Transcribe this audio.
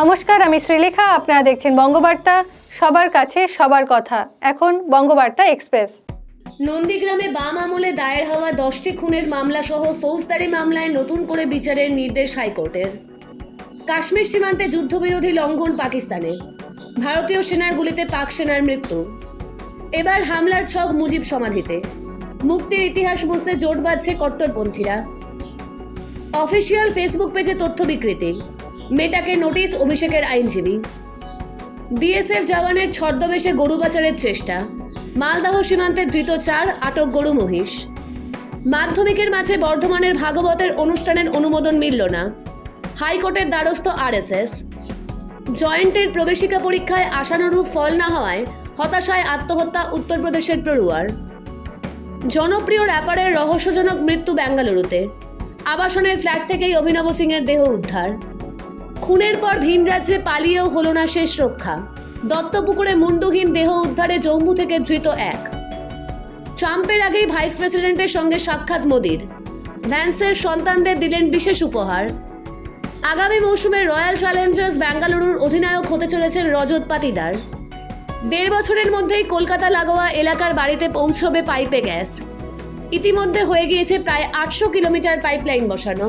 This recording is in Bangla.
নমস্কার, আমি শ্রীলেখা। আপনারা দেখছেন বঙ্গবার্তা। সবার কাছে সবার কথা। এখন বঙ্গবার্তা এক্সপ্রেস। নন্দীগ্রামে বাম আমলে দায়ের হওয়া দশটি খুনের মামলা সহ ফৌজদারি মামলায় নতুন করে বিচারের নির্দেশ হাইকোর্টের। কাশ্মীর সীমান্তে যুদ্ধবিরোধী লঙ্ঘন পাকিস্তানে। ভারতীয় সেনার গুলিতে পাক সেনার মৃত্যু। এবার হামলার ছক মুজিব সমাধিতে। মুক্তির ইতিহাস বুঝতে জোট বাঁধছে কট্টরপন্থীরা। অফিসিয়াল ফেসবুক পেজে তথ্য বিকৃতি। মেটাকে নোটিশ অভিষেকের আইনজীবী। বিএসএফ জওয়ানের ছদ্মবেশে গরু পাচারের চেষ্টা। মালদহ সীমান্তে ধৃত চার আটক গরু মহিষ। মাধ্যমিকের মাঝে বর্ধমানের ভাগবতের অনুষ্ঠানের অনুমোদন মিলল না। হাইকোর্টের দ্বারস্থ আরএসএস। জয়েন্টের প্রবেশিকা পরীক্ষায় আশানুরূপ ফল না হওয়ায় হতাশায় আত্মহত্যা উত্তরপ্রদেশের পড়ুয়ার। জনপ্রিয় র্যাপারের রহস্যজনক মৃত্যু বেঙ্গালুরুতে আবাসনের ফ্ল্যাট থেকেই অভিনব সিংয়ের দেহ উদ্ধার। খুনের পর ভিন রাজ্যে পালিয়েও হলো না শেষ রক্ষা। দত্তপুকুরে মুন্ডুহীন দেহ উদ্ধারে জম্মু থেকে ধৃত এক। ট্রাম্পের আগেই ভাইস প্রেসিডেন্টের সঙ্গে সাক্ষাৎ মোদির। ভ্যান্সের সন্তানদের দিলেন বিশেষ উপহার। আগামী মৌসুমে রয়্যাল চ্যালেঞ্জার্স বেঙ্গালুরুর অধিনায়ক হতে চলেছেন রজত পাতিদার। দেড় বছরের মধ্যেই কলকাতা লাগোয়া এলাকার বাড়িতে পৌঁছবে পাইপে গ্যাস। ইতিমধ্যে হয়ে গিয়েছে প্রায় আটশো কিলোমিটার পাইপলাইন বসানো।